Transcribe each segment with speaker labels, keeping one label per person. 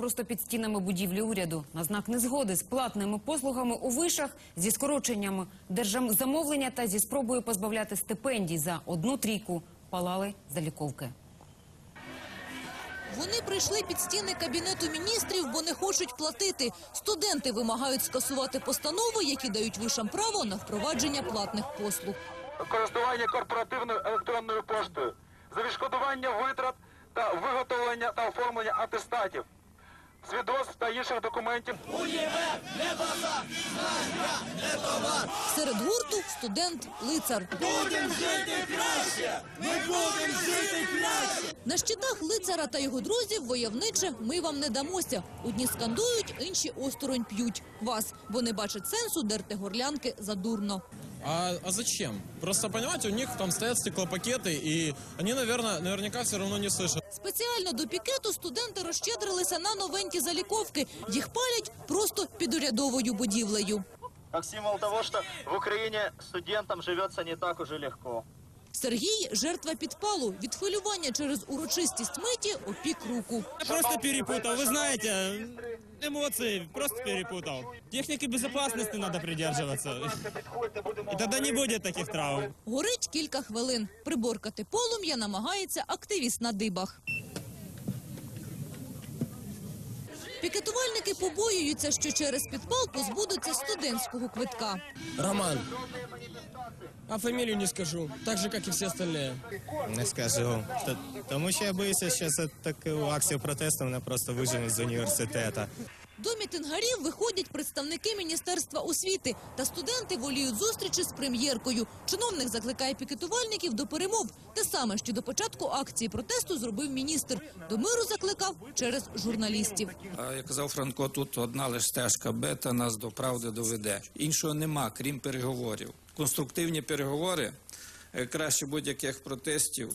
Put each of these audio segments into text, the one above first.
Speaker 1: просто під стінами будівлі уряду на знак незгоди з платними послугами у вишах, зі скороченнями держзамовлення та зі спробою позбавляти стипендій за одну трійку палали заліковки.
Speaker 2: Вони прийшли під стіни кабінету міністрів, бо не хочуть платити. Студенти вимагають скасувати постанови, які дають вишам право на впровадження платних послуг.
Speaker 3: користування корпоративною електронною поштою, за відшкодування витрат та виготовлення та оформлення атестатів, свідоцтв та інших документів
Speaker 2: Серед гурту студент лицар. На щитах лицара та його друзів войовниче ми вам не дамося. Одні скандують, інші осторонь п'ють. Вас, бо не бачать сенсу дерти горлянки задурно.
Speaker 4: А, а зачем? Просто, понимаете, у них там стоят стеклопакеты, и они, наверное, наверняка все равно не слышат.
Speaker 2: Спеціально до пікету студенти розщедрилися на новенькі заліковки. Їх палять просто під урядовою будівлею.
Speaker 5: как символ того, что в Украине студентам живется не так уже легко.
Speaker 2: Сергій – жертва підпалу. Від хвилювання через урочистість миті опік руку.
Speaker 6: Я просто перепутав. Ви знаєте, емоції просто перепутав. Техніки безпечності треба придержуватися. І тоді не буде таких травм.
Speaker 2: Горить кілька хвилин. Приборкати полум'я намагається активіст на дибах. Пікетувальники побоюються, що через підпал позбудуться студентського квитка.
Speaker 7: Роман. А фамілію не скажу. Так же, як і все остальні.
Speaker 8: Не скажу. Т- Тому що я боюся, що це таку акцію протесту мене просто виженуть з університету.
Speaker 2: До мітингарів виходять представники Міністерства освіти та студенти воліють зустрічі з прем'єркою. Чиновник закликає пікетувальників до перемов. Те саме, що до початку акції протесту зробив міністр. До миру закликав через журналістів.
Speaker 9: Як казав Франко, тут одна лише стежка бета нас до правди доведе. Іншого нема, крім переговорів. Конструктивні переговори е, краще будь-яких протестів,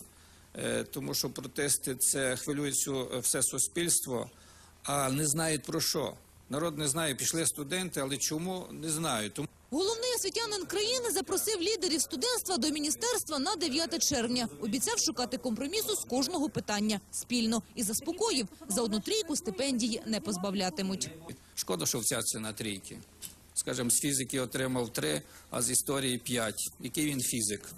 Speaker 9: е, тому що протести це хвилює все суспільство, а не знають про що. Народ не знає, пішли студенти, але чому не знаю. Тому
Speaker 2: Головний освітянин країни запросив лідерів студентства до міністерства на 9 червня. Обіцяв шукати компромісу з кожного питання спільно і заспокоїв за одну трійку стипендії не позбавлятимуть.
Speaker 9: шкода, що вчаться на трійки. Скажімо, з фізики отримав три, а з історії п'ять. Який він фізик?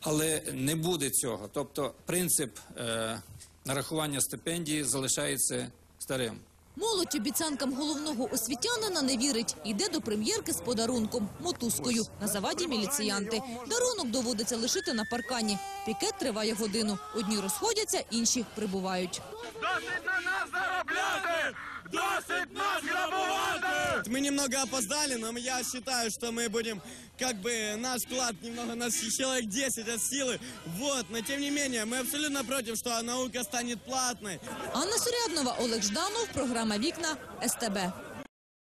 Speaker 9: Але не буде цього. Тобто принцип е, нарахування стипендії залишається старим.
Speaker 2: Молодь обіцянкам головного освітянина не вірить. Йде до прем'єрки з подарунком мотузкою. На заваді міліціянти. Дарунок доводиться лишити на паркані. Пікет триває годину. Одні розходяться, інші прибувають.
Speaker 3: Досить на нас заробляти! Досить нас грабувати!
Speaker 7: Мы немного опоздали, но я считаю, что мы будем, как бы, наш вклад немного, нас человек 10 от силы. Вот, но тем не менее, мы абсолютно против, что наука станет платной.
Speaker 2: Анна Суряднова, Олег Жданов, програма Вікна СТБ.